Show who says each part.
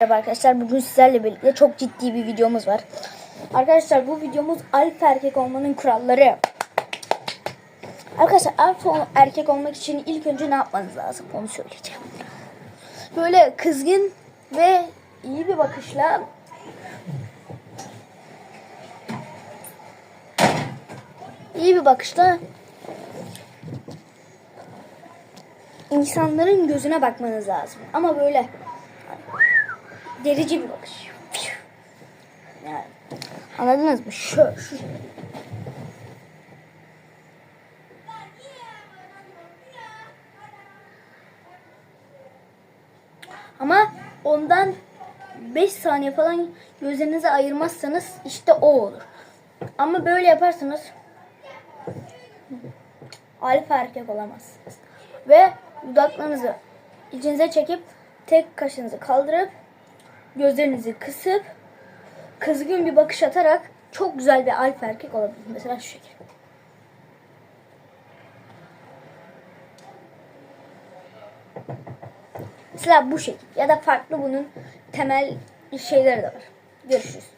Speaker 1: Merhaba arkadaşlar bugün sizlerle birlikte çok ciddi bir videomuz var. Arkadaşlar bu videomuz alfa erkek olmanın kuralları. Arkadaşlar alfa erkek olmak için ilk önce ne yapmanız lazım onu söyleyeceğim. Böyle kızgın ve iyi bir bakışla iyi bir bakışla insanların gözüne bakmanız lazım. Ama böyle derici bir bakış. Yani, anladınız mı? Şu, şu. Ama ondan 5 saniye falan gözlerinizi ayırmazsanız işte o olur. Ama böyle yaparsanız alfa erkek olamazsınız. Ve dudaklarınızı içinize çekip tek kaşınızı kaldırıp gözlerinizi kısıp kızgın bir bakış atarak çok güzel bir alfa erkek olabilirsiniz. Mesela şu şekilde. Mesela bu şekil ya da farklı bunun temel şeyleri de var. Görüşürüz.